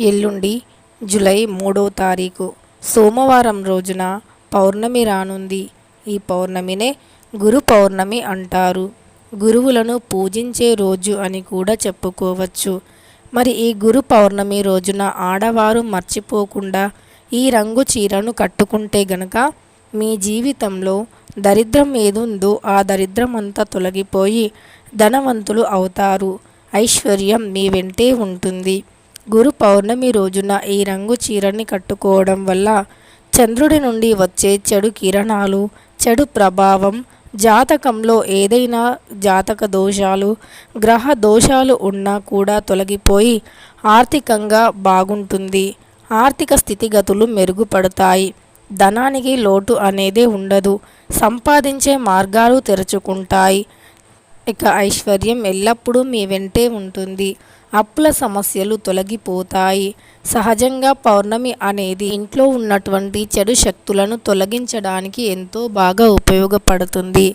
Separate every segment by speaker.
Speaker 1: ఎల్లుండి జూలై మూడో తారీఖు సోమవారం రోజున పౌర్ణమి రానుంది. ఈ పౌర్ణమినే గురు పౌర్ణమి అంటారు. గురువులను పూజించే రోజు అని కూడా చెప్పుకోవచ్చు. మరి ఈ గురు పౌర్ణమి రోజున ఆడవారు మర్చిపోకుండా ఈ రంగు చీరను కట్టుకుంటే గనక మీ జీవితంలో దరిద్రం ఏదుందో ఆ దరిద్రం అంతా తొలగిపోయి ధనవంతులు అవుతారు. ఐశ్వర్యం మీ వెంటే ఉంటుంది. గురు పౌర్ణమి రోజున ఈ రంగు చీరని కట్టుకోవడం వల్ల చంద్రుడి నుండి వచ్చే చెడు కిరణాలు చెడు ప్రభావం జాతకంలో ఏదైనా జాతక దోషాలు గ్రహ దోషాలు ఉన్నా కూడా తొలగిపోయి ఆర్థికంగా బాగుంటుంది. ఆర్థిక స్థితిగతులు మెరుగుపడతాయి. ధనానికి లోటు అనేదే ఉండదు. సంపాదించే మార్గాలు తెరుచుకుంటాయి. ఇక ఐశ్వర్యం ఎల్లప్పుడూ మీ వెంటే ఉంటుంది. అప్పుల సమస్యలు తొలగిపోతాయి. సహజంగా పౌర్ణమి అనేది ఇంట్లో ఉన్నటువంటి చెడు శక్తులను తొలగించడానికి ఎంతో బాగా ఉపయోగపడుతుంది.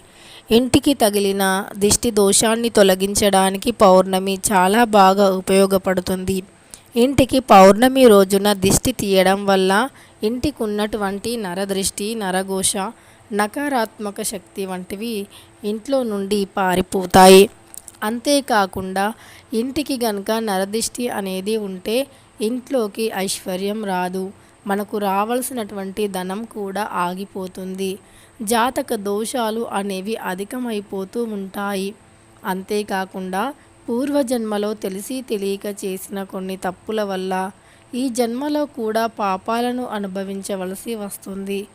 Speaker 1: ఇంటికి తగిలిన దిష్టి దోషాన్ని తొలగించడానికి పౌర్ణమి చాలా బాగా ఉపయోగపడుతుంది. ఇంటికి పౌర్ణమి రోజున దిష్టి తీయడం వల్ల ఇంటికి ఉన్నటువంటి నరదృష్టి నరఘోష నకారాత్మక శక్తి వంటివి ఇంట్లో నుండి పారిపోతాయి. అంతేకాకుండా ఇంటికి గనక నరదిష్టి అనేది ఉంటే ఇంట్లోకి ఐశ్వర్యం రాదు. మనకు రావాల్సినటువంటి ధనం కూడా ఆగిపోతుంది. జాతక దోషాలు అనేవి అధికమైపోతూ ఉంటాయి. అంతేకాకుండా పూర్వజన్మలో తెలిసి తెలియక చేసిన కొన్ని తప్పుల వల్ల ఈ జన్మలో కూడా పాపాలను అనుభవించవలసి వస్తుంది.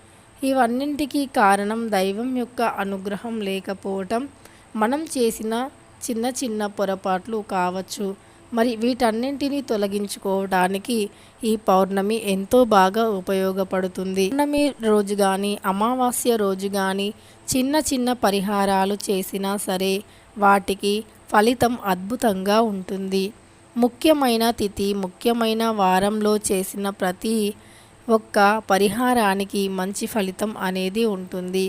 Speaker 1: ఇవన్నింటికీ కారణం దైవం యొక్క అనుగ్రహం లేకపోవటం. మనం చేసిన చిన్న చిన్న పొరపాట్లు కావచ్చు. మరి వీటన్నింటినీ తొలగించుకోవడానికి ఈ పౌర్ణమి ఎంతో బాగా ఉపయోగపడుతుంది. పౌర్ణమి రోజు కానీ అమావాస్య రోజు కానీ చిన్న చిన్న పరిహారాలు చేసినా సరే వాటికి ఫలితం అద్భుతంగా ఉంటుంది. ముఖ్యమైన తిథి ముఖ్యమైన వారంలో చేసిన ప్రతి ఒక్క పరిహారానికి మంచి ఫలితం అనేది ఉంటుంది.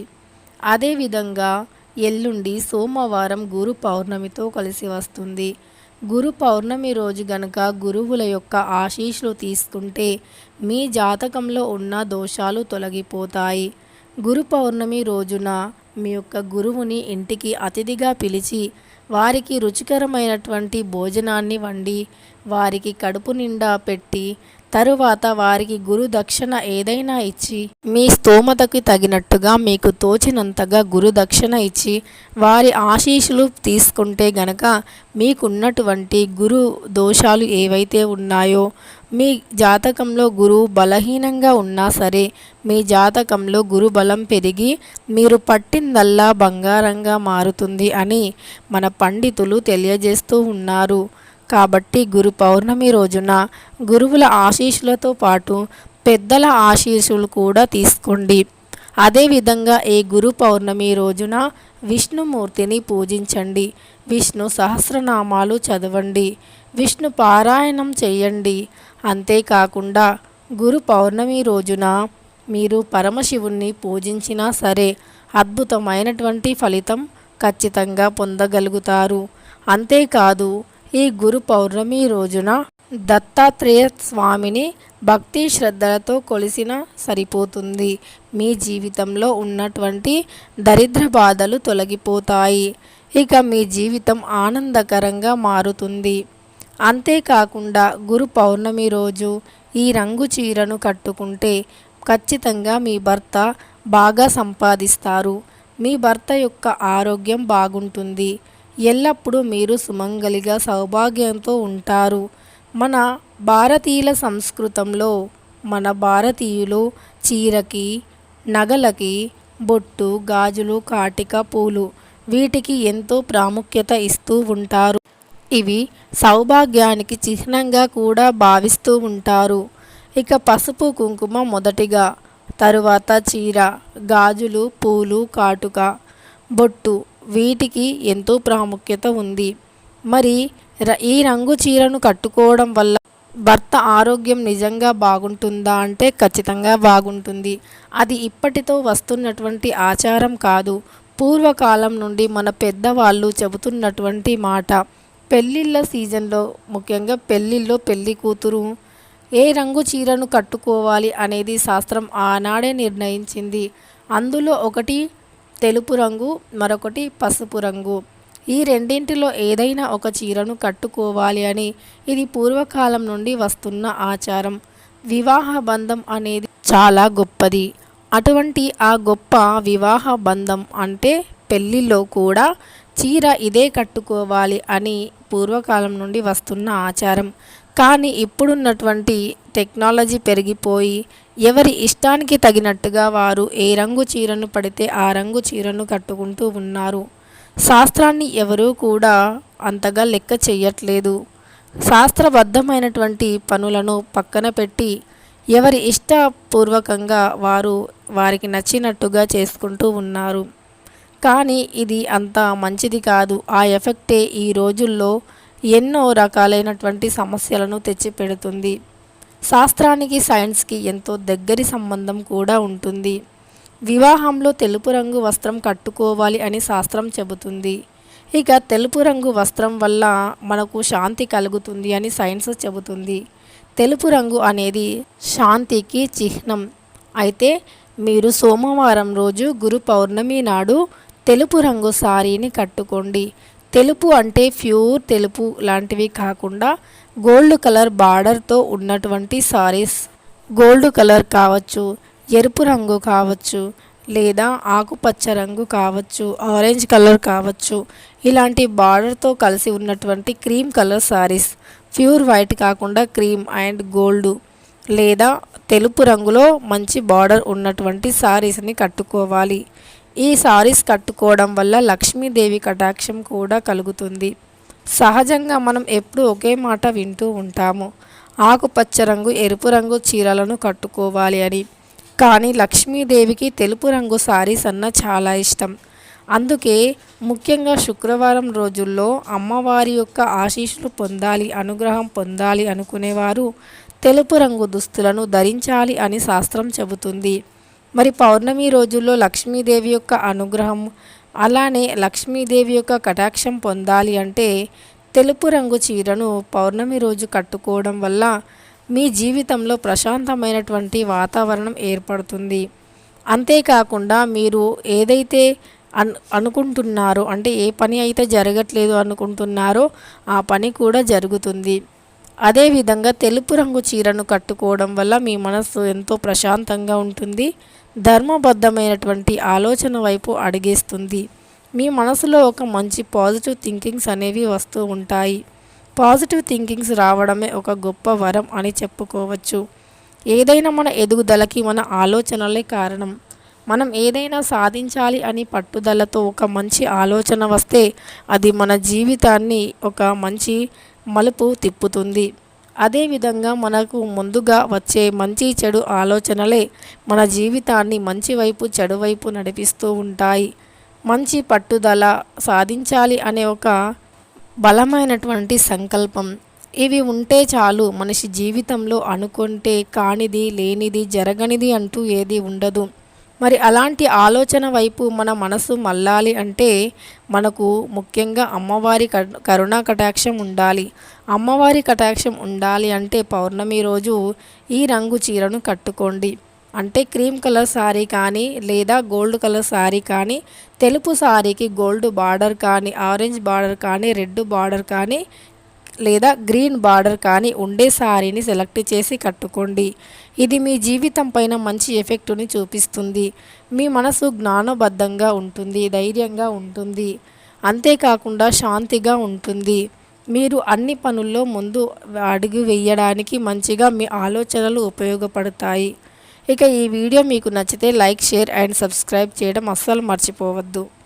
Speaker 1: అదేవిధంగా ఎల్లుండి సోమవారం గురు పౌర్ణమితో కలిసి వస్తుంది. గురు పౌర్ణమి రోజు గనక గురువుల యొక్క ఆశీస్సులు తీసుకుంటే మీ జాతకంలో ఉన్న దోషాలు తొలగిపోతాయి. గురు పౌర్ణమి రోజున మీ యొక్క గురువుని ఇంటికి అతిథిగా పిలిచి వారికి రుచికరమైనటువంటి భోజనాన్ని వండి వారికి కడుపు నిండా పెట్టి తరువాత వారికి గురు దక్షిణ ఏదైనా ఇచ్చి మీ స్తోమతకి తగినట్టుగా మీకు తోచినంతగా గురు దక్షిణ ఇచ్చి వారి ఆశీస్సులు తీసుకుంటే గనక మీకున్నటువంటి గురు దోషాలు ఏవైతే ఉన్నాయో మీ జాతకంలో గురువు బలహీనంగా ఉన్నా సరే మీ జాతకంలో గురు బలం పెరిగి మీరు పట్టిందల్లా బంగారంగా మారుతుంది అని మన పండితులు తెలియజేస్తూ ఉన్నారు. కాబట్టి గురు పౌర్ణమి రోజున గురువుల ఆశీస్సులతో పాటు పెద్దల ఆశీస్సులు కూడా తీసుకోండి. అదేవిధంగా ఏ గురు పౌర్ణమి రోజున విష్ణుమూర్తిని పూజించండి. విష్ణు సహస్రనామాలు చదవండి. విష్ణు పారాయణం చేయండి. అంతేకాకుండా గురు పౌర్ణమి రోజున మీరు పరమశివుణ్ణి పూజించినా సరే అద్భుతమైనటువంటి ఫలితం ఖచ్చితంగా పొందగలుగుతారు. అంతేకాదు ఈ గురు పౌర్ణమి రోజున దత్తాత్రేయ స్వామిని భక్తి శ్రద్ధలతో కొలిసిన సరిపోతుంది. మీ జీవితంలో ఉన్నటువంటి దరిద్ర బాధలు తొలగిపోతాయి. ఇక మీ జీవితం ఆనందకరంగా మారుతుంది. అంతేకాకుండా గురు పౌర్ణమి రోజు ఈ రంగు చీరను కట్టుకుంటే ఖచ్చితంగా మీ భర్త బాగా సంపాదిస్తారు. మీ భర్త యొక్క ఆరోగ్యం బాగుంటుంది. ఎల్లప్పుడూ మీరు సుమంగలిగా సౌభాగ్యంతో ఉంటారు. మన భారతీయుల సంస్కృతంలో మన భారతీయులు చీరకి నగలకి బొట్టు గాజులు కాటిక పూలు వీటికి ఎంతో ప్రాముఖ్యత ఇస్తూ ఉంటారు. ఇవి సౌభాగ్యానికి చిహ్నంగా కూడా భావిస్తూ ఉంటారు. ఇక పసుపు కుంకుమ మొదటిగా తరువాత చీర గాజులు పూలు కాటుక బొట్టు వీటికి ఎంతో ప్రాముఖ్యత ఉంది. మరి ఈ రంగు చీరను కట్టుకోవడం వల్ల భర్త ఆరోగ్యం నిజంగా బాగుంటుందా అంటే ఖచ్చితంగా బాగుంటుంది. అది ఇప్పటితో వస్తున్నటువంటి ఆచారం కాదు. పూర్వకాలం నుండి మన పెద్దవాళ్ళు చెబుతున్నటువంటి మాట. పెళ్ళిళ్ళ సీజన్లో ముఖ్యంగా పెళ్ళిళ్ళలో పెళ్ళి కూతురు ఏ రంగు చీరను కట్టుకోవాలి అనేది శాస్త్రం ఆనాడే నిర్ణయించింది. అందులో ఒకటి తెలుపు రంగు మరొకటి పసుపు రంగు. ఈ రెండింటిలో ఏదైనా ఒక చీరను కట్టుకోవాలి అని ఇది పూర్వకాలం నుండి వస్తున్న ఆచారం. వివాహ బంధం అనేది చాలా గొప్పది. అటువంటి ఆ గొప్ప వివాహ బంధం అంటే పెళ్ళిలో కూడా చీర ఇదే కట్టుకోవాలి అని పూర్వకాలం నుండి వస్తున్న ఆచారం. కానీ ఇప్పుడున్నటువంటి టెక్నాలజీ పెరిగిపోయి ఎవరి ఇష్టానికి తగినట్టుగా వారు ఏ రంగు చీరను పడితే ఆ రంగు చీరను కట్టుకుంటూ ఉన్నారు. శాస్త్రాన్ని ఎవరూ కూడా అంతగా లెక్క చేయట్లేదు శాస్త్రబద్ధమైనటువంటి పనులను పక్కన పెట్టి ఎవరి ఇష్టపూర్వకంగా వారు వారికి నచ్చినట్టుగా చేసుకుంటూ ఉన్నారు. కానీ ఇది అంత మంచిది కాదు. ఆ ఎఫెక్టే ఈ రోజుల్లో ఎన్నో రకాలైనటువంటి సమస్యలను తెచ్చిపెడుతుంది. శాస్త్రానికి సైన్స్కి ఎంతో దగ్గరి సంబంధం కూడా ఉంటుంది. వివాహంలో తెలుపు రంగు వస్త్రం కట్టుకోవాలి అని శాస్త్రం చెబుతుంది. ఇక తెలుపు రంగు వస్త్రం వల్ల మనకు శాంతి కలుగుతుంది అని సైన్స్ చెబుతుంది. తెలుపు రంగు అనేది శాంతికి చిహ్నం. అయితే మీరు సోమవారం రోజు గురు పౌర్ణమి నాడు తెలుపు రంగు సారీని కట్టుకోండి. తెలుపు అంటే ప్యూర్ తెలుపు లాంటివి కాకుండా గోల్డ్ కలర్ బార్డర్తో ఉన్నటువంటి సారీస్. గోల్డ్ కలర్ కావచ్చు ఎరుపు రంగు కావచ్చు లేదా ఆకుపచ్చ రంగు కావచ్చు ఆరెంజ్ కలర్ కావచ్చు ఇలాంటి బార్డర్తో కలిసి ఉన్నటువంటి cream colour saris. Pure white కాకుండా క్రీమ్ అండ్ గోల్డ్ లేదా తెలుపు రంగులో మంచి బార్డర్ ఉన్నటువంటి సారీస్ని కట్టుకోవాలి. ఈ సారీస్ కట్టుకోవడం వల్ల లక్ష్మీదేవి కటాక్షం కూడా కలుగుతుంది. సహజంగా మనం ఎప్పుడు ఒకే మాట వింటూ ఉంటాము. ఆకుపచ్చ రంగు ఎరుపు రంగు చీరలను కట్టుకోవాలి అని. కానీ లక్ష్మీదేవికి తెలుపు రంగు సారీస్ అన్న చాలా ఇష్టం. అందుకే ముఖ్యంగా శుక్రవారం రోజుల్లో అమ్మవారి యొక్క ఆశీస్సులు పొందాలి అనుగ్రహం పొందాలి అనుకునేవారు తెలుపు రంగు దుస్తులను ధరించాలి అని శాస్త్రం చెబుతుంది. మరి పౌర్ణమి రోజుల్లో లక్ష్మీదేవి యొక్క అనుగ్రహం అలానే లక్ష్మీదేవి యొక్క కటాక్షం పొందాలి అంటే తెలుపు రంగు చీరను పౌర్ణమి రోజు కట్టుకోవడం వల్ల మీ జీవితంలో ప్రశాంతమైనటువంటి వాతావరణం ఏర్పడుతుంది. అంతేకాకుండా మీరు ఏదైతే అన్ అనుకుంటున్నారో అంటే ఏ పని అయితే జరగట్లేదు అనుకుంటున్నారో ఆ పని కూడా జరుగుతుంది. అదేవిధంగా తెలుపు రంగు చీరను కట్టుకోవడం వల్ల మీ మనస్సు ఎంతో ప్రశాంతంగా ఉంటుంది. ధర్మబద్ధమైనటువంటి ఆలోచన వైపు అడిగేస్తుంది. మీ మనసులో ఒక మంచి పాజిటివ్ థింకింగ్స్ అనేవి వస్తూ ఉంటాయి. పాజిటివ్ థింకింగ్స్ రావడమే ఒక గొప్ప వరం అని చెప్పుకోవచ్చు. ఏదైనా మన ఎదుగుదలకి మన ఆలోచనలే కారణం. మనం ఏదైనా సాధించాలి అని పట్టుదలతో ఒక మంచి ఆలోచన వస్తే అది మన జీవితాన్ని ఒక మంచి మలుపు తిప్పుతుంది. అదేవిధంగా మనకు ముందుగా వచ్చే మంచి చెడు ఆలోచనలే మన జీవితాన్ని మంచి వైపు చెడు వైపు నడిపిస్తూ ఉంటాయి. మంచి పట్టుదల సాధించాలి అనే ఒక బలమైనటువంటి సంకల్పం. ఇవి ఉంటే చాలు మనిషి జీవితంలో అనుకుంటే కానిది లేనిది జరగనిది అంటూ ఏది ఉండదు. మరి అలాంటి ఆలోచన వైపు మన మనసు మళ్ళాలి అంటే మనకు ముఖ్యంగా అమ్మవారి కరుణా కటాక్షం ఉండాలి. అమ్మవారి కటాక్షం ఉండాలి అంటే పౌర్ణమి రోజు ఈ రంగు చీరను కట్టుకోండి. అంటే క్రీమ్ కలర్ శారీ కానీ లేదా గోల్డ్ కలర్ శారీ కానీ తెలుపు శారీకి గోల్డ్ బార్డర్ కానీ ఆరెంజ్ బార్డర్ కానీ రెడ్ బార్డర్ కానీ లేదా గ్రీన్ బార్డర్ కానీ ఉండే శారీని సెలెక్ట్ చేసి కట్టుకోండి. ఇది మీ జీవితం పైన మంచి ఎఫెక్టుని చూపిస్తుంది. మీ మనసు జ్ఞానబద్ధంగా ఉంటుంది ధైర్యంగా ఉంటుంది. అంతేకాకుండా శాంతిగా ఉంటుంది. మీరు అన్ని పనుల్లో ముందు అడుగు వేయడానికి మంచిగా మీ ఆలోచనలు ఉపయోగపడతాయి. ఇక ఈ వీడియో మీకు నచ్చితే లైక్ షేర్ అండ్ సబ్స్క్రైబ్ చేయడం అస్సలు మర్చిపోవద్దు.